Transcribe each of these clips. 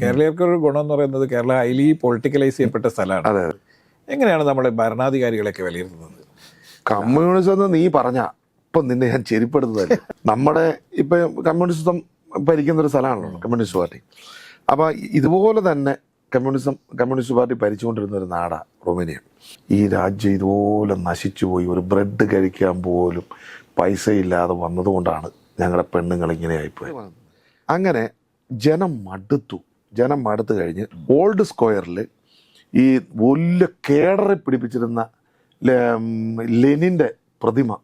കേരളീയർക്ക് ഒരു ഗുണം എന്ന് പറയുന്നത് കേരള ഹൈലി പൊളിറ്റിക്കലൈസ് ചെയ്യപ്പെട്ട സ്ഥലമാണ്. അതെ എങ്ങനെയാണ് നമ്മുടെ ഭരണാധികാരികളൊക്കെ വിലയിരുത്തുന്നത്? കമ്മ്യൂണിസം എന്ന് നീ പറഞ്ഞ ഇപ്പൊ നിന്നെ ഞാൻ ചെരിപ്പെടുത്തതല്ലേ നമ്മുടെ ഇപ്പൊ കമ്മ്യൂണിസം ഭരിക്കുന്ന ഒരു സ്ഥലമാണല്ലോ കമ്മ്യൂണിസ്റ്റ് പാർട്ടി. അപ്പൊ ഇതുപോലെ തന്നെ കമ്മ്യൂണിസം കമ്മ്യൂണിസ്റ്റ് പാർട്ടി ഭരിച്ചുകൊണ്ടിരുന്ന ഒരു നാടാ റൊമേനിയ. ഈ രാജ്യം ഇതുപോലെ നശിച്ചുപോയി ഒരു ബ്രെഡ് കഴിക്കാൻ പോലും പൈസ ഇല്ലാതെ വന്നതുകൊണ്ടാണ് ഞങ്ങളുടെ പെണ്ണുങ്ങൾ ഇങ്ങനെ ആയിപ്പോയി അങ്ങനെ ജനം മടുത്തു. ജനം മടുത്തു കഴിഞ്ഞ് ഓൾഡ് സ്ക്വയറിൽ ഈ വലിയ കേടറി പിടിപ്പിച്ചിരുന്ന ലെനിന്റെ പ്രതിമ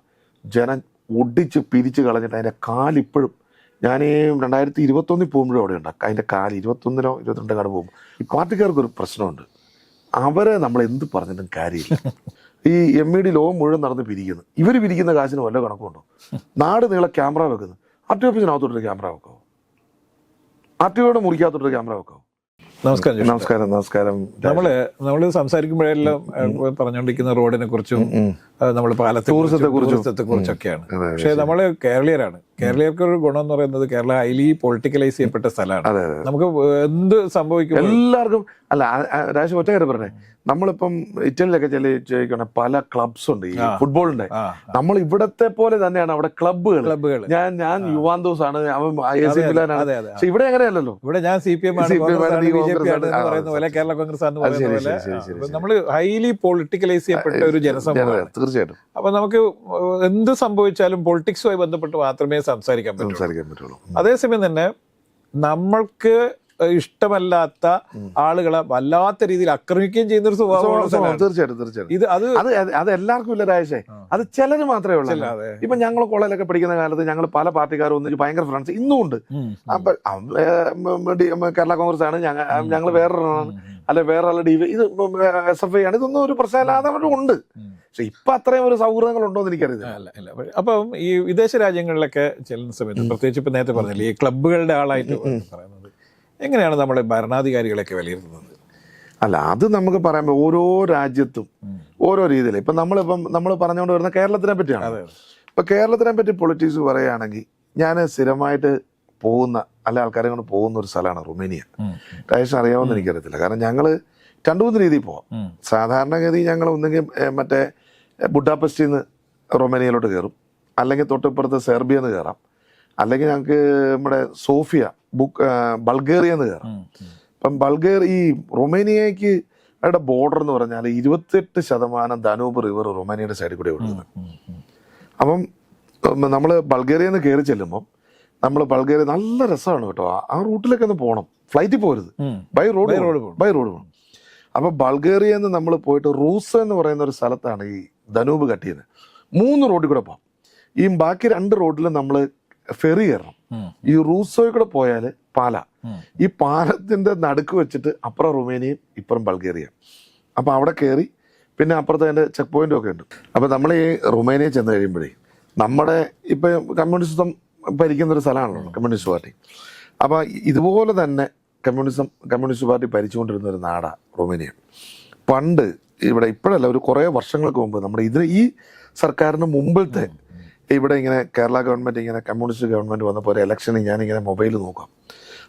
ജനം ഒടിച്ച് പിരിച്ച് കളഞ്ഞിട്ട് അതിന്റെ കാലിപ്പോഴും ഞാൻ രണ്ടായിരത്തി ഇരുപത്തൊന്നിൽ പോകുമ്പോഴും അവിടെ ഉണ്ടാക്കുക അതിന്റെ കാൽ ഇരുപത്തൊന്നിനോ ഇരുപത്തിരണ്ടോ കാലം പോകുമ്പോൾ ഈ പാർട്ടിക്കാർക്കൊരു പ്രശ്നമുണ്ട്. അവരെ നമ്മൾ എന്ത് പറഞ്ഞിട്ടും കാര്യമില്ല. ഈ എം ഇ ഡി ലോകം മുഴുവൻ നടന്ന് പിരിക്കുന്നു. ഇവർ പിരിക്കുന്ന കാശിന് വല്ല കണക്കുണ്ടോ നാട് നീളെ ക്യാമറ വെക്കുന്നു. ആർ ടി ഓഫീസിനകത്തോട്ടൊരു ക്യാമറ വെക്കാവോ ആർ മുറിക്കാത്തൊരു ക്യാമറ വെക്കാം നമസ്കാരം നമസ്കാരം നമസ്കാരം. നമ്മൾ നമ്മൾ സംസാരിക്കുമ്പോഴെല്ലാം പറഞ്ഞുകൊണ്ടിരിക്കുന്ന റോഡിനെ കുറിച്ചും നമ്മൾ പാലത്തെ. ടൂറിസത്തെ കുറിച്ചൊക്കെയാണ്. പക്ഷേ നമ്മൾ കേരളീയരാണ്. കേരളീയർക്ക് ഒരു ഗുണം എന്ന് പറയുന്നത് കേരള ഹൈലി പൊളിറ്റിക്കലൈസ് ചെയ്യപ്പെട്ട സ്ഥലമാണ്. നമുക്ക് എന്ത് സംഭവിക്കും എല്ലാവർക്കും അല്ല രാജ ഒറ്റ കാര്യം പറഞ്ഞേ നമ്മളിപ്പം ഇറ്റലിയിലൊക്കെ ചില ചോദിക്കണ പല ക്ലബ്സ് ഉണ്ട് ഈ. ഫുട്ബോളിന്റെ നമ്മൾ ഇവിടത്തെ പോലെ തന്നെയാണ് അവിടെ ക്ലബ്ബുകൾ ക്ലബ്ബുകൾ ഞാൻ ഞാൻ യുവാന്തോസ് ആണ്. മിലാനാണ് പക്ഷെ ഇവിടെ അങ്ങനെയല്ലോ ഇവിടെ ഞാൻ C P M Kerala Congress. നമ്മൾ ഹൈലി പൊളിറ്റിക്കലൈസ് ചെയ്യപ്പെട്ട ഒരു ജനസമൂഹമാണ്. തീർച്ചയായിട്ടും. അപ്പൊ നമുക്ക് എന്ത് സംഭവിച്ചാലും പൊളിറ്റിക്സുമായി ബന്ധപ്പെട്ട് മാത്രമേ സംസാരിക്കാൻ പറ്റൂ സംസാരിക്കാൻ പറ്റുള്ളൂ. അതേസമയം തന്നെ നമ്മൾക്ക് ഇഷ്ടമല്ലാത്ത ആളുകളെ വല്ലാത്ത രീതിയിൽ ആക്രമിക്കുകയും ചെയ്യുന്ന ഒരു സ്വഭാവമാണ്. തീർച്ചയായിട്ടും തീർച്ചയായിട്ടും. ഇത് അത് അത് എല്ലാവർക്കും ഇല്ല രാജേഷേ. അത് ചിലര് മാത്രമേ ഉള്ളൂ. ഇപ്പൊ ഞങ്ങൾ കോളേജിലൊക്കെ പഠിക്കുന്ന കാലത്ത് ഞങ്ങൾ പല പാർട്ടിക്കാരും ഒന്നിച്ച് ഭയങ്കര ഫ്രണ്ട്സ് ഇന്നും ഉണ്ട് കേരള കോൺഗ്രസ് ആണ് ഞങ്ങൾ വേറൊരെണ്ണമാണ് അല്ലെ വേറെ ആളുടെ ഡി ഇത് എസ് എഫ് ഐ ആണ്. ഇതൊന്നും ഒരു പ്രശ്നമില്ലാതെ ഉണ്ട്. പക്ഷെ ഇപ്പൊ അത്രയും ഒരു സൗഹൃദങ്ങൾ ഉണ്ടോ എന്ന് എനിക്കറിയില്ല അപ്പം ഈ വിദേശ രാജ്യങ്ങളിലൊക്കെ ചെല്ലുന്ന സമയത്ത് പ്രത്യേകിച്ച് ഇപ്പൊ നേരത്തെ പറഞ്ഞില്ലേ ഈ ക്ലബുകളുടെ ആളായിട്ട് പറയുന്നത് എങ്ങനെയാണ് നമ്മുടെ ഭരണാധികാരികളെയൊക്കെ വിലയിരുത്തുന്നത്? അല്ല അത് നമുക്ക് പറയുമ്പോൾ ഓരോ രാജ്യത്തും ഓരോ രീതിയിൽ ഇപ്പം നമ്മളിപ്പം നമ്മൾ പറഞ്ഞുകൊണ്ട് വരുന്ന കേരളത്തിനെ പറ്റിയാണ്. ഇപ്പം കേരളത്തിനെ പറ്റി പൊളിറ്റിക്സ് പറയുകയാണെങ്കിൽ ഞാൻ സ്ഥിരമായിട്ട് പോകുന്ന അല്ല ആൾക്കാരെ കൊണ്ട് പോകുന്ന ഒരു സ്ഥലമാണ് റുമേനിയ. ടൈസ് അറിയാമെന്ന് അറിയാവുന്ന എനിക്കറിയത്തില്ല. കാരണം ഞങ്ങൾ രണ്ടു മൂന്ന് രീതിയിൽ പോവാം. സാധാരണഗതി ഞങ്ങൾ ഒന്നെങ്കിൽ മറ്റേ ബുഡാപെസ്റ്റിൽ നിന്ന് റൊമേനിയയിലോട്ട് കയറും അല്ലെങ്കിൽ തൊട്ടിപ്പുറത്ത് സെർബിയ എന്ന് കയറാം അല്ലെങ്കിൽ ഞങ്ങൾക്ക് നമ്മുടെ സോഫിയ ബുക്ക് ബൾഗേറിയ എന്ന് കയറാം. ഇപ്പം ബൾഗേർ ഈ റൊമേനിയയ്ക്ക് അവരുടെ ബോർഡർ എന്ന് പറഞ്ഞാൽ ഇരുപത്തെട്ട് ശതമാനം ധനൂബ് റിവർ റൊമേനിയയുടെ സൈഡിൽ കൂടെ ഒഴുകുന്നത് ഉം. ഉം. അപ്പം നമ്മൾ ബൾഗേറിയയിൽ നിന്ന് കയറി ചെല്ലുമ്പം നമ്മൾ ബൾഗേറിയ നല്ല രസമാണ് കേട്ടോ ആ- റൂട്ടിലൊക്കെ ഒന്ന് പോകണം ഫ്ലൈറ്റിൽ പോരുത് ബൈ റോഡ്. പോകണം. ബൈ റോഡ് പോകണം അപ്പൊ ബൾഗേറിയയിൽ നിന്ന് നമ്മൾ പോയിട്ട് റൂസ് എന്ന് പറയുന്ന ഒരു സ്ഥലത്താണ് ഈ ധനൂബ് കട്ട് ചെയ്യുന്നത് മൂന്ന് റോഡിൽ കൂടെ പോകാം ഈ ബാക്കി രണ്ട് റോഡിൽ നമ്മൾ ഫെറി കയറണം. ഈ റൂസോയിൽ കൂടെ പോയാൽ പാല. ഈ പാലത്തിന്റെ നടുക്ക് വെച്ചിട്ട് അപ്പുറം റുമേനിയയും ഇപ്പുറം ബൾഗേറിയ അപ്പൊ അവിടെ കയറി പിന്നെ അപ്പുറത്ത് അതിന്റെ ചെക്ക് പോയിന്റും ഒക്കെ ഉണ്ട്. അപ്പൊ നമ്മൾ ഈ റുമേനിയ ചെന്ന് കഴിയുമ്പോഴേ നമ്മുടെ ഇപ്പൊ കമ്മ്യൂണിസം ഭരിക്കുന്ന ഒരു സ്ഥലമാണല്ലോ കമ്മ്യൂണിസ്റ്റ് പാർട്ടി. അപ്പൊ ഇതുപോലെ തന്നെ കമ്മ്യൂണിസം കമ്മ്യൂണിസ്റ്റ് പാർട്ടി ഭരിച്ചുകൊണ്ടിരുന്ന ഒരു നാടാ റൊമേനിയ. പണ്ട് ഇവിടെ ഇപ്പോഴല്ല ഒരു കുറേ വർഷങ്ങൾക്ക് മുമ്പ് നമ്മുടെ ഇതിന് ഈ സർക്കാരിന് മുമ്പിലത്തെ ഇവിടെ ഇങ്ങനെ കേരള ഗവൺമെന്റ് ഇങ്ങനെ കമ്മ്യൂണിസ്റ്റ് ഗവൺമെന്റ് വന്നപ്പോൾ ഒരു ഇലക്ഷന് ഞാനിങ്ങനെ മൊബൈൽ നോക്കാം.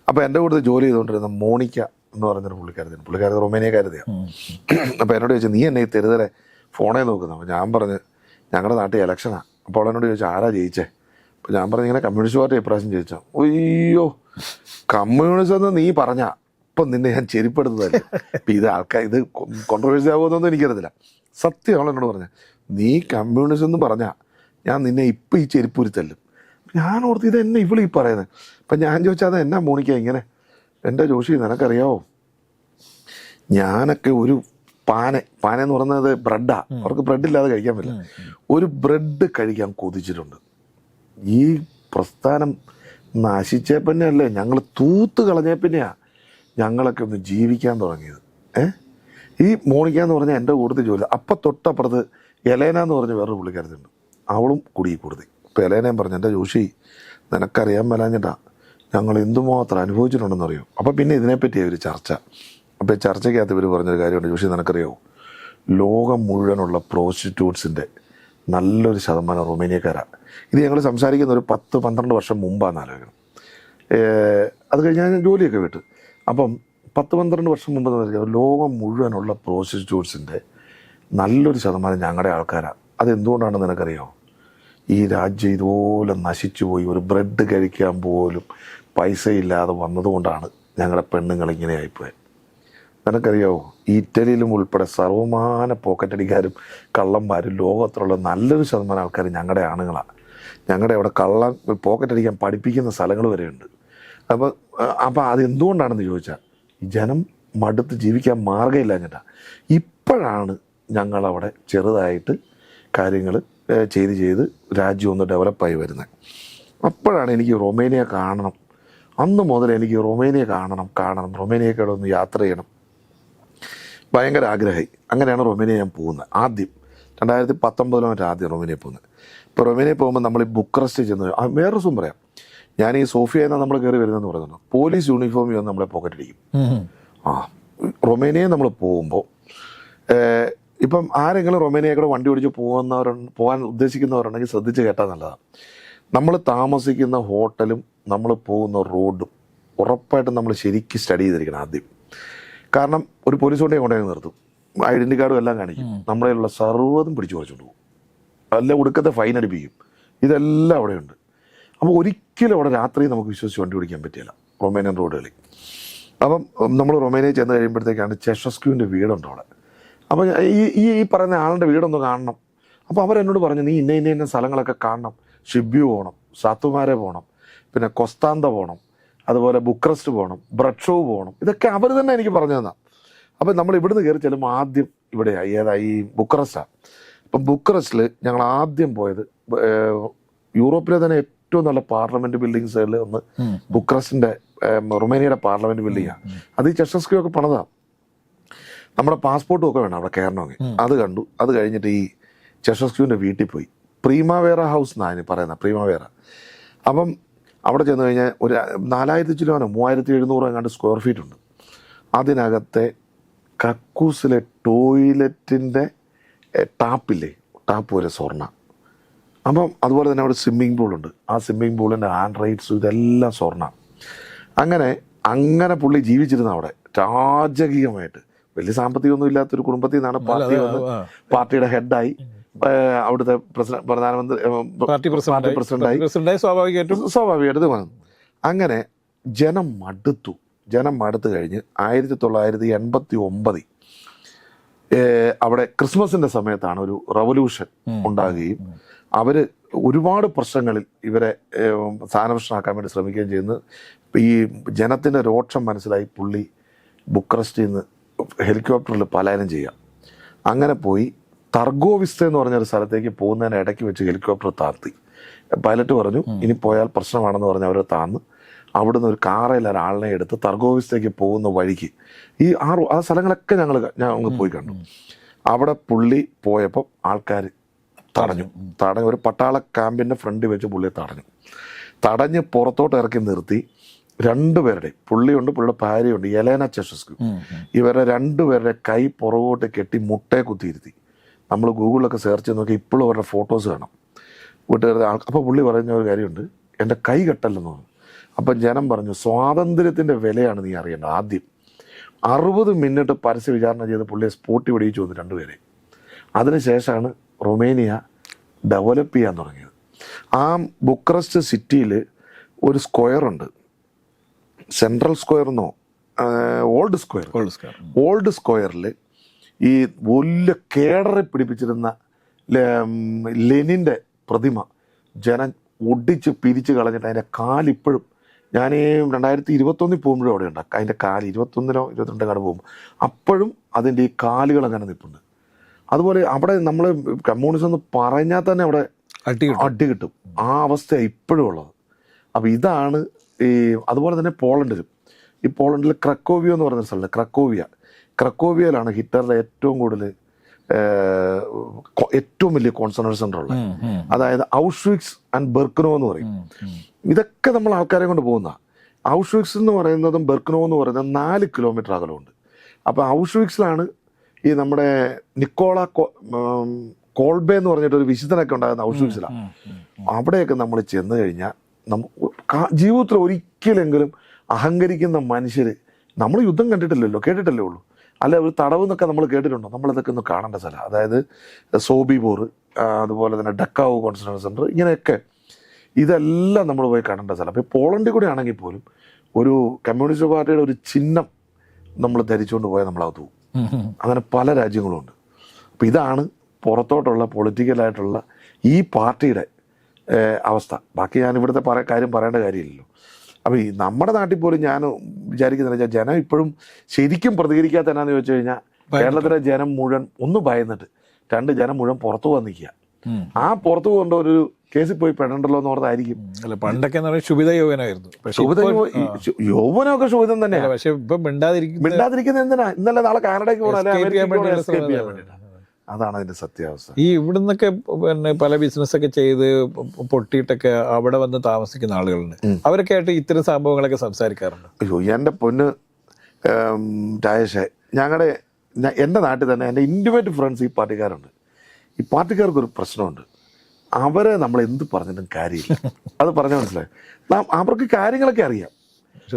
അപ്പോൾ എന്റെ കൂടെ ജോലി ചെയ്തുകൊണ്ടിരുന്ന മോണിക്ക എന്ന് പറഞ്ഞൊരു പുള്ളിക്കാരത്തിന് പുള്ളിക്കാരത് റൊമേനിയക്കാരത്തെയാണ്. അപ്പോൾ എന്നോട് ചോദിച്ചു നീ എന്നെ ഈ തെരുതരെ ഫോണേ നോക്കുന്നു? അപ്പോൾ ഞാൻ പറഞ്ഞ് ഞങ്ങളുടെ നാട്ടിൽ ഇലക്ഷനാണ് അപ്പോൾ അവളെന്നോട് ചോദിച്ചു ആരാ ജയിച്ചേ? അപ്പോൾ ഞാൻ പറഞ്ഞു ഇങ്ങനെ കമ്മ്യൂണിസ്റ്റ് പാർട്ടി ഇപ്രാവശ്യം ജയിച്ചോ അയ്യോ കമ്മ്യൂണിസം എന്ന് നീ പറഞ്ഞ ഇപ്പം നിന്നെ ഞാൻ ചെരിപ്പെടുത്തതല്ലേ ഇപ്പം ഇത് ആൾക്കാർ ഇത് കോൺട്രവേഴ്സി ആകുമെന്നൊന്നും എനിക്കറിയത്തില്ല. സത്യം അവളെന്നോട് പറഞ്ഞു നീ കമ്മ്യൂണിസം എന്ന് പറഞ്ഞാ ഞാൻ നിന്നെ ഇപ്പം ഈ ചെരുപ്പൂരി തല്ലും. ഞാൻ ഓർത്ത് ഇത് എന്നെ ഇവളീ പറയുന്നത് അപ്പം ഞാൻ ചോദിച്ചാൽ അത് എന്നാ മോണിക്ക ഇങ്ങനെ? എന്റെ ജോഷി നിനക്കറിയാവോ? ഞാനൊക്കെ ഒരു പാന പാന എന്ന് പറയുന്നത് ബ്രെഡാ. അവർക്ക് ബ്രെഡ് ഇല്ലാതെ കഴിക്കാൻ പറ്റില്ല. ഒരു ബ്രെഡ് കഴിക്കാൻ കൊതിച്ചിട്ടുണ്ട്. ഈ പ്രസ്ഥാനം നശിച്ചേ പിന്നെയല്ലേ? ഞങ്ങൾ തൂത്ത് കളഞ്ഞേ പിന്നെയാ. ഞങ്ങളൊക്കെ ഒന്ന് ജീവിക്കാൻ തുടങ്ങിയത്. ഏ? ഈ മോണിക്ക എന്ന് പറഞ്ഞാൽ എന്റെ കൂടുതൽ ജോലി. അപ്പം തൊട്ടപ്പുറത്ത് എലേന എന്ന് പറഞ്ഞ വേറൊരു പുള്ളിക്കാരത്തുണ്ട്. അവളും കുടുങ്ങി കൂടുതി എലേനയും പറഞ്ഞു എന്റെ ജോഷി നിനക്കറിയാൻ മേലാഞ്ഞിട്ടാ. ഞങ്ങൾ എന്തുമാത്രം അനുഭവിച്ചിട്ടുണ്ടെന്ന് അറിയും അപ്പോൾ പിന്നെ ഇതിനെപ്പറ്റി ഒരു ചർച്ച. അപ്പോൾ ചർച്ചയ്ക്കകത്ത് ഇവർ പറഞ്ഞൊരു കാര്യമുണ്ട്. ജോഷി നിനക്കറിയാവോ? ലോകം മുഴുവനുള്ള പ്രോസ്റ്റിറ്റ്യൂട്ട്സിന്റെ നല്ലൊരു ശതമാനം റൊമേനിയക്കാരാണ് ഇത് ഞങ്ങൾ സംസാരിക്കുന്ന ഒരു പത്ത് പന്ത്രണ്ട് വർഷം മുമ്പാണ് ആലോചിക്കണം. അത് കഴിഞ്ഞ് ഞാൻ ജോലിയൊക്കെ വിട്ടു. അപ്പം പത്ത് പന്ത്രണ്ട് വർഷം മുമ്പ് ലോകം മുഴുവനുള്ള പ്രോസ്റ്റിറ്റ്യൂട്ട്സിന്റെ നല്ലൊരു ശതമാനം ഞങ്ങളുടെ ആൾക്കാരാണ് അതെന്തുകൊണ്ടാണെന്ന് നിനക്കറിയോ? ഈ രാജ്യം ഇതുപോലെ നശിച്ചു പോയി ഒരു ബ്രെഡ് കഴിക്കാൻ പോലും പൈസ ഇല്ലാതെ വന്നതുകൊണ്ടാണ് ഞങ്ങളുടെ പെണ്ണുങ്ങൾ ഇങ്ങനെ ആയിപ്പോയത് നിനക്കറിയാവോ ഇറ്റലിയിലും ഉൾപ്പെടെ സർവമാന പോക്കറ്റടിക്കാരും കള്ളന്മാരും ലോകത്തിലുള്ള നല്ലൊരു ശതമാനം ആൾക്കാർ ഞങ്ങളുടെ ആണുങ്ങളാണ് ഞങ്ങളുടെ അവിടെ കള്ളൻ പോക്കറ്റടിക്കാൻ പഠിപ്പിക്കുന്ന സ്ഥലങ്ങൾ വരെയുണ്ട്. അപ്പോൾ അപ്പോൾ അതെന്തുകൊണ്ടാണെന്ന് ചോദിച്ചാൽ ജനം മടുത്ത് ജീവിക്കാൻ മാർഗമില്ലാഞ്ഞിട്ടാ ഇപ്പോഴാണ് ഞങ്ങളവിടെ ചെറുതായിട്ട് കാര്യങ്ങൾ ചെയ്ത് ചെയ്ത് രാജ്യം ഒന്ന് ഡെവലപ്പായി വരുന്നത് അപ്പോഴാണ് എനിക്ക് റൊമേനിയ കാണണം. അന്ന് മുതൽ എനിക്ക് റൊമേനിയ കാണണം കാണണം. റൊമേനിയക്കടെ ഒന്ന് യാത്ര ചെയ്യണം. ഭയങ്കര ആഗ്രഹമായി അങ്ങനെയാണ് റൊമേനിയ ഞാൻ പോകുന്നത് ആദ്യം രണ്ടായിരത്തി പത്തൊമ്പതിലോ മറ്റേ ആദ്യം റൊമേനിയ പോകുന്നത് ഇപ്പോൾ റൊമേനിയ പോകുമ്പോൾ നമ്മൾ ഈ ബുക്രസ്റ്റ് ചെന്ന് ആ, വേറൊരു ദിവസം പറയാം. ഞാൻ ഈ സോഫിയ എന്നാൽ നമ്മൾ കയറി വരുന്നതെന്ന് പറയുന്നുണ്ട്. പോലീസ് യൂണിഫോം വന്ന് നമ്മളെ പോക്കറ്റടിക്കും. ആ റൊമേനിയ നമ്മൾ പോകുമ്പോൾ ഇപ്പം ആരെങ്കിലും റൊമേനിയ കൂടെ വണ്ടി ഓടിച്ച് പോകുന്നവർ പോകാൻ ഉദ്ദേശിക്കുന്നവരുണ്ടെങ്കിൽ ശ്രദ്ധിച്ച് കേട്ടാൽ നല്ലതാണ്. നമ്മൾ താമസിക്കുന്ന ഹോട്ടലും നമ്മൾ പോകുന്ന റോഡും ഉറപ്പായിട്ടും നമ്മൾ ശരിക്കും സ്റ്റഡി ചെയ്തിരിക്കണം ആദ്യം. കാരണം ഒരു പോലീസ് കൊണ്ടേ കൊണ്ടേ നിർത്തും. ഐഡന്റി കാർഡും എല്ലാം കാണിക്കും. നമ്മുടെ ഉള്ള സർവതും പിടിച്ചു കുറച്ചുകൊണ്ട് പോകും. അല്ല ഒടുക്കത്തെ ഫൈൻ അടിപ്പിക്കും. ഇതെല്ലാം അവിടെയുണ്ട് അപ്പോൾ ഒരിക്കലും അവിടെ രാത്രി നമുക്ക് വിശ്വസിച്ച് വണ്ടി ഓടിക്കാൻ പറ്റില്ല റൊമേനിയൻ റോഡുകളിൽ. അപ്പം നമ്മൾ റൊമേനിയ ചെന്ന് കഴിയുമ്പോഴത്തേക്കാണ് ചെഷസ്ക്യൂവിന്റെ വീടുണ്ട് അവിടെ. അപ്പോൾ ഈ ഈ ഈ പറയുന്ന ആളുടെ വീടൊന്ന് കാണണം. അപ്പോൾ അവരെന്നോട് പറഞ്ഞു നീ ഇന്ന ഇന്ന ഇന്ന സ്ഥലങ്ങളൊക്കെ കാണണം. ഷിബ്യു പോകണം സാത്തുമാരെ പോകണം പിന്നെ കൊസ്താന്ത പോകണം അതുപോലെ ബുക്രസ്റ്റ് പോകണം ബ്രഡ് ഷോ പോകണം. ഇതൊക്കെ അവർ തന്നെ എനിക്ക് പറഞ്ഞു തന്നാ. അപ്പം നമ്മൾ ഇവിടുന്ന് കയറി ചെല്ലുമ്പോൾ ആദ്യം ഇവിടെയാണ് ഏതാ ഈ ബുക്രസ്റ്റാണ് അപ്പം ബുക്രസ്റ്റിൽ ഞങ്ങൾ ആദ്യം പോയത് യൂറോപ്പിലെ തന്നെ ഏറ്റവും നല്ല പാർലമെന്റ് ബിൽഡിങ്സുകളിൽ ഒന്ന് ബുക്രസ്റ്റിന്റെ റുമേനിയയുടെ പാർലമെന്റ് ബിൽഡിങ്ങാണ് അത് ഈ ചെഷസ്ക്യൂ ഒക്കെ പണിതാണ് നമ്മുടെ പാസ്പോർട്ടും ഒക്കെ വേണം അവിടെ കയറണമെങ്കിൽ. അത് കണ്ടു. അത് കഴിഞ്ഞിട്ട് ഈ ചെഷസ്ക്യൂവിന്റെ വീട്ടിൽ പോയി. പ്രീമാവേറ ഹൗസ് എന്നാണ് അതിന് പറയുന്നത് പ്രീമാവേറ അപ്പം അവിടെ ചെന്ന് കഴിഞ്ഞാൽ ഒരു നാലായിരത്തി ചിലവാനോ മൂവായിരത്തി എഴുന്നൂറ് എങ്ങാണ്ട് സ്ക്വയർ ഫീറ്റ് ഉണ്ട്. അതിനകത്തെ കക്കൂസിലെ ടോയ്ലറ്റിന്റെ ടാപ്പില്ലേ ടാപ്പ് പോലെ സ്വർണ. അപ്പം അതുപോലെ തന്നെ അവിടെ സ്വിമ്മിംഗ് പൂളുണ്ട് ആ സ്വിമ്മിംഗ് പൂളിന്റെ ഹാൻഡ് റൈറ്റ്സും ഇതെല്ലാം സ്വർണ. അങ്ങനെ അങ്ങനെ പുള്ളി ജീവിച്ചിരുന്ന അവിടെ രാജകീയമായിട്ട്. വലിയ സാമ്പത്തികമൊന്നും ഇല്ലാത്തൊരു കുടുംബത്തിൽ നിന്നാണ് പാർട്ടി വന്ന്. പാർട്ടിയുടെ ഹെഡായി അവിടുത്തെ പ്രസിഡന്റ് പ്രധാനമന്ത്രി പാർട്ടി പ്രസിഡന്റ് പ്രസിഡന്റായി. സ്വാഭാവികമായിട്ടും. സ്വാഭാവികമായിട്ട് വന്നു. അങ്ങനെ ജനം മടുത്തു. ജനം മടുത്തു കഴിഞ്ഞ് ആയിരത്തി തൊള്ളായിരത്തി എൺപത്തി ഒമ്പതിൽ അവിടെ ക്രിസ്മസിന്റെ സമയത്താണ് ഒരു റവല്യൂഷൻ ഉണ്ടാകുകയും അവർ ഒരുപാട് പ്രശ്നങ്ങളിൽ ഇവരെ സ്ഥാനഭ്രഷ്ടനാക്കാൻ വേണ്ടി ശ്രമിക്കുകയും ചെയ്യുന്നു. ഈ ജനത്തിന്റെ രോക്ഷം മനസ്സിലായി പുള്ളി ബുക്രസ്റ്റിൽ നിന്ന് ഹെലികോപ്റ്ററിൽ പലായനം ചെയ്യാം. അങ്ങനെ പോയി തർഗോവിസ്ത എന്ന് പറഞ്ഞൊരു സ്ഥലത്തേക്ക് പോകുന്നതിന് ഇടയ്ക്ക് വെച്ച് ഹെലികോപ്റ്റർ താർത്തി പൈലറ്റ് പറഞ്ഞു ഇനി പോയാൽ പ്രശ്നമാണെന്ന് പറഞ്ഞ് അവർ താന്ന് അവിടുന്ന് ഒരു കാറയിൽ ഒരാളിനെ എടുത്ത് തർഗോവിസ്തേക്ക് പോകുന്ന വഴിക്ക് ഈ ആ ആ സ്ഥലങ്ങളൊക്കെ ഞങ്ങൾ ഞങ്ങൾ പോയി കണ്ടു. അവിടെ പുള്ളി പോയപ്പോൾ ആൾക്കാർ തടഞ്ഞു. തടഞ്ഞു. ഒരു പട്ടാള ക്യാമ്പിന്റെ ഫ്രണ്ട് വെച്ച് പുള്ളിയെ തടഞ്ഞു. തടഞ്ഞ് പുറത്തോട്ട് ഇറക്കി നിർത്തി. രണ്ടുപേരുടെ പുള്ളിയുണ്ട് പുള്ളിയുടെ ഭാര്യയുണ്ട് യലേന ചെഷസ്കു. ഇവരുടെ രണ്ടുപേരുടെ കൈ പുറകോട്ട് കെട്ടി മുട്ടയെ കുത്തിയിരുത്തി. നമ്മൾ ഗൂഗിളിലൊക്കെ സെർച്ച് ചെയ്ത് നോക്കി ഇപ്പോഴും അവരുടെ ഫോട്ടോസ് കാണാം. വീട്ടുകാരുടെ ആൾ അപ്പോൾ പുള്ളി പറയുന്ന ഒരു കാര്യമുണ്ട് എന്റെ കൈ കെട്ടല്ലെന്ന് പറഞ്ഞു. അപ്പം ജനം പറഞ്ഞു സ്വാതന്ത്ര്യത്തിന്റെ വിലയാണ് നീ അറിയേണ്ടത് ആദ്യം. അറുപത് മിനിറ്റ് പരസ്യ വിചാരണ ചെയ്ത് പുള്ളിയെ സ്പോട്ടി വെടിയിച്ചു വന്നു രണ്ടുപേരെ. അതിനുശേഷമാണ് റൊമേനിയ ഡെവലപ്പ് ചെയ്യാൻ തുടങ്ങിയത്. ആ ബുക്രസ്റ്റ് സിറ്റിയിൽ ഒരു സ്ക്വയർ ഉണ്ട് സെൻട്രൽ സ്ക്വയർ എന്നോ old square. Old square. Old സ്ക്വയറിൽ ഈ വലിയ കേടറി പിടിപ്പിച്ചിരുന്ന ലെനിന്റെ പ്രതിമ ജനം ഒടിച്ച് പിരിച്ച് കളഞ്ഞിട്ട് അതിന്റെ കാലിപ്പോഴും ഞാൻ ഈ രണ്ടായിരത്തി ഇരുപത്തൊന്നിൽ പോകുമ്പോഴും അവിടെ ഉണ്ട്. അതിന്റെ കാൽ ഇരുപത്തൊന്നിനോ ഇരുപത്തിരണ്ടോ കാട് പോകുമ്പോൾ അപ്പോഴും അതിന്റെ ഈ കാലുകൾ അങ്ങനെ നിൽപ്പുണ്ട്. അതുപോലെ അവിടെ നമ്മൾ കമ്മ്യൂണിസം എന്ന് പറഞ്ഞാൽ തന്നെ അവിടെ അടി കിട്ടും. അടി കിട്ടും. ആ അവസ്ഥയാണ് ഇപ്പോഴും ഉള്ളത്. അപ്പോൾ ഇതാണ് ഈ അതുപോലെ തന്നെ പോളണ്ടിലും. ഈ പോളണ്ടിൽ ക്രക്കോവിയ എന്ന് പറയുന്ന സ്ഥലമുണ്ട് ക്രക്കോവിയ. ക്രക്കോവിയയിലാണ് ഹിറ്ററിലെ ഏറ്റവും കൂടുതൽ ഏറ്റവും വലിയ കോൺസെൻട്രേഷൻ സെന്റർ ഉള്ളത് അതായത് ഔഷ്വിക്സ് ആൻഡ് ബെർക്കനോ എന്ന് പറയും. ഇതൊക്കെ നമ്മൾ ആൾക്കാരെ കൊണ്ട് പോകുന്ന ഔഷ്വിക്സ് എന്ന് പറയുന്നതും ബെർക്കനോ എന്ന് പറയുന്നത് നാല് കിലോമീറ്റർ അകലമുണ്ട്. അപ്പോൾ ഔഷ്വിക്സിലാണ് ഈ നമ്മുടെ നിക്കോള കോൾബെ എന്ന് പറഞ്ഞിട്ട് ഒരു വിശുദ്ധനൊക്കെ ഉണ്ടാകുന്ന ഔഷ്വിക്സിലാണ്. അവിടെയൊക്കെ നമ്മൾ ചെന്ന് കഴിഞ്ഞാൽ നമ്മ ജീവിതത്തിൽ ഒരിക്കലെങ്കിലും അഹങ്കരിക്കുന്ന മനുഷ്യർ നമ്മൾ യുദ്ധം കണ്ടിട്ടില്ലല്ലോ കേട്ടിട്ടല്ലേ ഉള്ളൂ. അല്ല ഒരു തടവ് എന്നൊക്കെ നമ്മൾ കേട്ടിട്ടുണ്ടോ? നമ്മളിതൊക്കെ ഒന്ന് കാണേണ്ട സ്ഥലം. അതായത് സോബിബോർ അതുപോലെ തന്നെ ഡക്കാവ് കോൺസെൻട്രേഷൻ സെന്റർ ഇങ്ങനെയൊക്കെ ഇതെല്ലാം നമ്മൾ പോയി കാണേണ്ട സ്ഥലം. അപ്പോൾ പോളണ്ടിൽ കൂടെ ആണെങ്കിൽ പോലും ഒരു കമ്മ്യൂണിസ്റ്റ് പാർട്ടിയുടെ ഒരു ചിഹ്നം നമ്മൾ ധരിച്ചുകൊണ്ട് പോയാൽ നമ്മളകത്ത് പോകും. അങ്ങനെ പല രാജ്യങ്ങളുമുണ്ട് അപ്പോൾ ഇതാണ് പുറത്തോട്ടുള്ള പൊളിറ്റിക്കലായിട്ടുള്ള ഈ പാർട്ടിയുടെ അവസ്ഥ. ബാക്കി ഞാൻ ഇവിടുത്തെ പറ കാര്യം പറയേണ്ട കാര്യമില്ലല്ലോ. അപ്പോൾ ഈ നമ്മുടെ നാട്ടിൽ പോലും ഞാൻ വിചാരിക്കുന്നില്ല വെച്ചാൽ ജനം ഇപ്പോഴും ശരിക്കും പ്രതികരിക്കാത്ത എന്നാന്ന് ചോദിച്ചു കഴിഞ്ഞാൽ കേരളത്തിലെ ജനം മുഴുവൻ ഒന്ന് ഭയന്നിട്ട് രണ്ട് ജനം മുഴുവൻ പുറത്തു പോകാൻ നിൽക്കുക. ആ പുറത്തു പോകേണ്ട ഒരു കേസിൽ പോയി പെടണ്ടല്ലോ എന്ന് ഓർത്തായിരിക്കും. അല്ല പണ്ടൊക്കെ ശുഭിത യൗവനായിരുന്നു ശോഭിത യൗവനമൊക്കെ ശോഭിതം തന്നെയാണ് പക്ഷെ ഇപ്പൊ മിണ്ടാതിരിക്കുന്ന മിണ്ടാതിരിക്കുന്നത് എന്തിനാ? ഇന്നലെ നാളെ കാനഡയ്ക്ക് പോകണം. വേണ്ടിയുള്ള എസ്കേപ്പ് ചെയ്യാൻ. വേണ്ടിയിട്ടാണ് അതാണ് അതിന്റെ സത്യാവസ്ഥ. ഈ ഇവിടുന്നൊക്കെ പിന്നെ പല ബിസിനസ്സൊക്കെ ചെയ്ത് പൊട്ടിയിട്ടൊക്കെ അവിടെ വന്ന് താമസിക്കുന്ന ആളുകളുണ്ട്. അവരൊക്കെ ആയിട്ട് ഇത്തരം സംഭവങ്ങളൊക്കെ സംസാരിക്കാറുണ്ട്? അയ്യോ എന്റെ പൊന്ന് രാജേഷേ ഞങ്ങളുടെ എന്റെ നാട്ടിൽ തന്നെ എന്റെ ഇന്റിമേറ്റ് ഫ്രണ്ട്സ് ഈ പാർട്ടിക്കാരുണ്ട്. ഈ പാർട്ടിക്കാർക്ക് ഒരു പ്രശ്നമുണ്ട്. അവരെ നമ്മൾ എന്ത് പറഞ്ഞിട്ടും കാര്യമില്ല. അത് പറഞ്ഞാൽ മനസ്സിലായി? അവർക്ക് കാര്യങ്ങളൊക്കെ അറിയാം.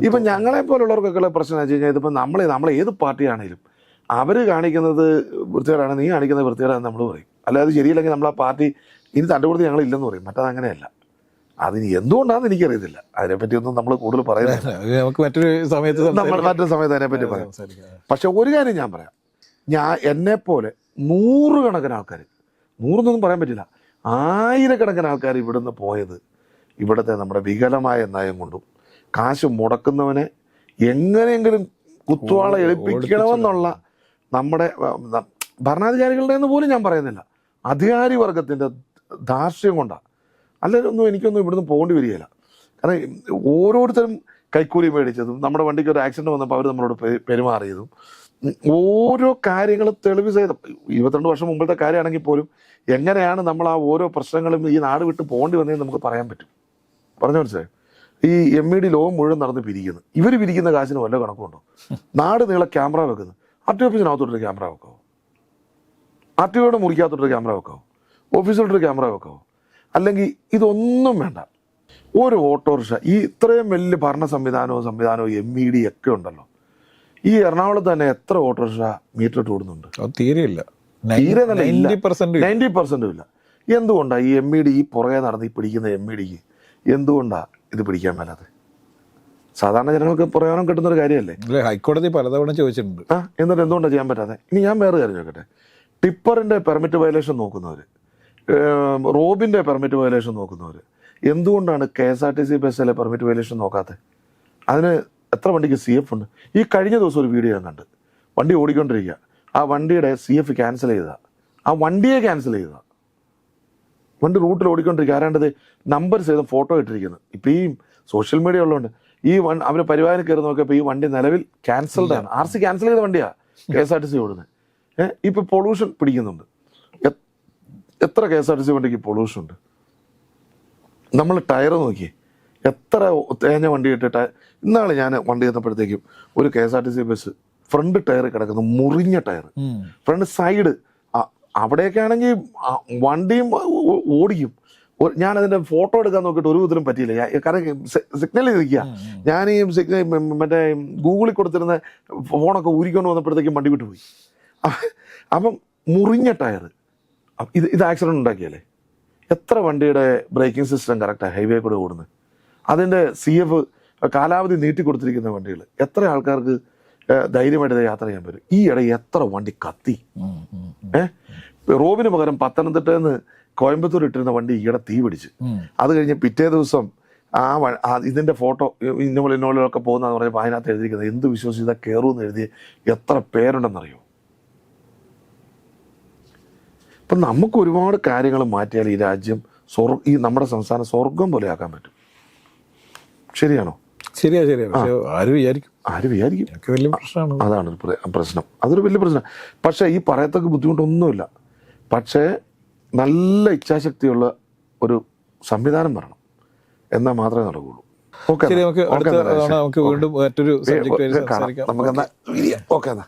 ഇപ്പം ഞങ്ങളെ പോലുള്ളവർക്കൊക്കെ പ്രശ്നം വെച്ച് കഴിഞ്ഞാൽ ഇതിപ്പോൾ നമ്മൾ നമ്മൾ ഏത് പാർട്ടിയാണേലും അവർ കാണിക്കുന്നത് വൃത്തികേടാണ് നീ കാണിക്കുന്നത് വൃത്തികേടാണെന്ന് നമ്മൾ പറയും. അല്ലാതെ ശരിയില്ലെങ്കിൽ നമ്മൾ ആ പാർട്ടി ഇനി തണ്ടുകൊടുത്ത് ഞങ്ങൾ ഇല്ലെന്ന് പറയും. മറ്റത് അങ്ങനെയല്ല. അതിന് എന്തുകൊണ്ടാണെന്ന് എനിക്കറിയത്തില്ല. അതിനെപ്പറ്റി ഒന്നും നമ്മൾ കൂടുതൽ പറയുന്നില്ല. നമുക്ക് മറ്റൊരു സമയത്ത് മറ്റൊരു സമയത്ത് അതിനെപ്പറ്റി പറയാം. പക്ഷെ ഒരു കാര്യം ഞാൻ പറയാം. ഞാൻ എന്നെപ്പോലെ നൂറുകണക്കിന് ആൾക്കാർ നൂറെന്നൊന്നും പറയാൻ പറ്റില്ല. ആയിരക്കണക്കിന് ആൾക്കാർ ഇവിടുന്ന് പോയത് ഇവിടുത്തെ നമ്മുടെ വികലമായ നയം കൊണ്ടും കാശ് മുടക്കുന്നവനെ എങ്ങനെയെങ്കിലും കുത്തുവാള എളിപ്പിക്കണമെന്നുള്ള നമ്മുടെ ഭരണാധികാരികളുടെ എന്ന് പോലും ഞാൻ പറയുന്നില്ല. അധികാരി വർഗത്തിന്റെ ധാർഷ്ട്യം കൊണ്ടാണ് അല്ലൊന്നും എനിക്കൊന്നും ഇവിടുന്ന് പോകേണ്ടി വരികയില്ല. കാരണം ഓരോരുത്തരും കൈക്കൂലി മേടിച്ചതും നമ്മുടെ വണ്ടിക്ക് ഒരു ആക്സിഡന്റ് വന്നപ്പോൾ അവർ നമ്മളോട് പെരുമാറിയതും ഓരോ കാര്യങ്ങളും തെളിവ് ചെയ്ത ഇരുപത്തിരണ്ട് വർഷം മുമ്പത്തെ കാര്യമാണെങ്കിൽ പോലും എങ്ങനെയാണ് നമ്മൾ ആ ഓരോ പ്രശ്നങ്ങളും ഈ നാട് വിട്ട് പോകേണ്ടി വന്നതെന്ന് നമുക്ക് പറയാൻ പറ്റും. പറഞ്ഞു മനസ്സിലായി? ഈ എം ഇ ഡി ലോകം മുഴുവൻ നടന്ന് പിരിക്കുന്നു. ഇവർ പിരിക്കുന്ന കാശിന് വല്ല കണക്കുണ്ടോ നാട് നീളെ ക്യാമറ വെക്കുന്നു. ആർ ടി ഓഫീസിനകത്തോട്ടൊരു ക്യാമറ വെക്കാവോ ആർ ടി ഒയുടെ മുറിക്കകത്തോട്ടൊരു ക്യാമറ വെക്കാവോ ഓഫീസിലോട്ടൊരു ക്യാമറ വെക്കാവോ അല്ലെങ്കിൽ ഇതൊന്നും വേണ്ട. ഒരു ഓട്ടോറിക്ഷ ഈ ഇത്രയും വലിയ ഭരണ സംവിധാനവും സംവിധാനവും എം ഇ ഡി ഒക്കെ ഉണ്ടല്ലോ. ഈ എറണാകുളത്ത് തന്നെ എത്ര ഓട്ടോറിക്ഷ മീറ്റർ ഇട്ട് ഓടുന്നുണ്ട്? തീരെയില്ല തീരെ. നയന്റി പെർസെന്റും ഇല്ല. എന്തുകൊണ്ടാണ് ഈ എം ഇ ഡി ഈ പുറകെ നടന്ന് ഈ പിടിക്കുന്ന എം ഇ ഡിക്ക് എന്തുകൊണ്ടാണ് ഇത് പിടിക്കാൻ മേലാതെ സാധാരണ ജനങ്ങൾക്ക് പ്രയോജനം കിട്ടുന്ന ഒരു കാര്യമല്ലേ ഹൈക്കോടതി പലതവണ ചോദിച്ചിട്ടുണ്ട്. ആ എന്നിട്ട് എന്തുകൊണ്ടാണ് ചെയ്യാൻ പറ്റാതെ? ഇനി ഞാൻ വേറെ കാര്യം ചോദിക്കട്ടെ. ടിപ്പറിന്റെ പെർമിറ്റ് വയലേഷൻ നോക്കുന്നവർ റോബിന്റെ പെർമിറ്റ് വയലേഷൻ നോക്കുന്നവർ എന്തുകൊണ്ടാണ് K S R T C ബസ്സിലെ പെർമിറ്റ് വയലേഷൻ നോക്കാത്തത് അതിന് എത്ര വണ്ടിക്ക് സി എഫ് ഉണ്ട്? ഈ കഴിഞ്ഞ ദിവസം ഒരു വീഡിയോ ഞാൻ കണ്ട്. വണ്ടി ഓടിക്കൊണ്ടിരിക്കുക ആ വണ്ടിയുടെ സി എഫ് ക്യാൻസൽ ചെയ്ത. ആ വണ്ടിയെ ക്യാൻസൽ ചെയ്ത. വണ്ടി റൂട്ടിൽ ഓടിക്കൊണ്ടിരിക്കുക ആരാണ്ടത് നമ്പർ ചെയ്ത ഫോട്ടോ ഇട്ടിരിക്കുന്നത് ഇപ്പം ഈ സോഷ്യൽ മീഡിയ ഉള്ളതുകൊണ്ട് ഈ വൺ അവർ പരിപാലനം കയറി നോക്കിയപ്പോൾ ഈ വണ്ടി നിലവിൽ ക്യാൻസൽഡ് ആണ്. ആർ സി ക്യാൻസൽ ചെയ്ത വണ്ടിയാ K S R T C ഓടുന്നത്. ഏഹ് ഇപ്പൊ പൊള്യൂഷൻ പിടിക്കുന്നുണ്ട്. എത്ര K S R T C വണ്ടിക്ക് പൊള്യൂഷൻ ഉണ്ട്? നമ്മൾ ടയർ നോക്കി എത്ര തേഞ്ഞ വണ്ടി ഇട്ടിട്ട് ഇന്നാൾ ഞാൻ വണ്ടി ചെന്നപ്പോഴത്തേക്കും ഒരു K S R T C bus front tyre കിടക്കുന്നു മുറിഞ്ഞ ടയർ ഫ്രണ്ട് സൈഡ് അവിടെയൊക്കെ ആണെങ്കിൽ വണ്ടിയും ഓടിക്കും. ഞാൻ അതിന്റെ ഫോട്ടോ എടുക്കാൻ നോക്കിയിട്ട് ഒരു വിധത്തിലും പറ്റിയില്ല. കാരണം സിഗ്നൽ നിൽക്കുക ഞാൻ ഈ സിഗ്നൽ മറ്റേ ഗൂഗിളിൽ കൊടുത്തിരുന്ന ഫോണൊക്കെ ഊരിക്കൊണ്ട് വന്നപ്പോഴത്തേക്കും വണ്ടി വിട്ടു പോയി അപ്പം മുറിഞ്ഞ ടയർ ഇത് ഇത് ആക്സിഡന്റ് ഉണ്ടാക്കിയല്ലേ? എത്ര വണ്ടിയുടെ ബ്രേക്കിംഗ് സിസ്റ്റം കറക്റ്റാണ് ഹൈവേ കൂടെ ഓടുന്നത് അതിന്റെ സി എഫ് കാലാവധി നീട്ടി കൊടുത്തിരിക്കുന്ന വണ്ടികൾ എത്ര ആൾക്കാർക്ക് ധൈര്യമായിട്ട് യാത്ര ചെയ്യാൻ പറ്റും? ഈ ഇടയിൽ എത്ര വണ്ടി കത്തി. ഏഹ് റോബിന് പകരം പത്തനംതിട്ടയിൽ നിന്ന് കോയമ്പത്തൂർ ഇട്ടിരുന്ന വണ്ടി ഈയിടെ തീ പിടിച്ച്. അത് കഴിഞ്ഞ് പിറ്റേ ദിവസം ആ ഇതിന്റെ ഫോട്ടോ ഇന്നോളം ഇന്നോളിലൊക്കെ പോകുന്നതെന്ന് പറഞ്ഞപ്പോൾ അതിനകത്ത് എഴുതിയിരിക്കുന്നത് എന്ത് വിശ്വസിച്ച കയറൂന്ന് എഴുതി എത്ര പേരുണ്ടെന്നറിയോ? ഇപ്പം നമുക്ക് ഒരുപാട് കാര്യങ്ങൾ മാറ്റിയാൽ ഈ രാജ്യം സ്വർഗ ഈ നമ്മുടെ സംസ്ഥാനം സ്വർഗം പോലെ ആക്കാൻ പറ്റും. ശരിയാണോ? ശരിയാ ശരിയാ. ആര് ആരും വിചാരിക്കും? ആര് വിചാരിക്കും? ഒക്കെ വലിയ പ്രശ്നമാണ്. അതാണ് പ്രശ്നം. അതൊരു വലിയ പ്രശ്നം. പക്ഷേ ഈ പറയത്തക്ക ബുദ്ധിമുട്ടൊന്നുമില്ല. പക്ഷേ നല്ല ഇച്ഛാശക്തിയുള്ള ഒരു സംവിധാനം വരണം. എന്നാൽ മാത്രമേ നടക്കുകയുള്ളൂ ഓക്കെ നമുക്ക് വീണ്ടും മറ്റൊരു സബ്ജക്റ്റ് കാണാം. സംസാരിക്കാം. നമുക്ക് എന്നാ ഓക്കെ എന്നാ.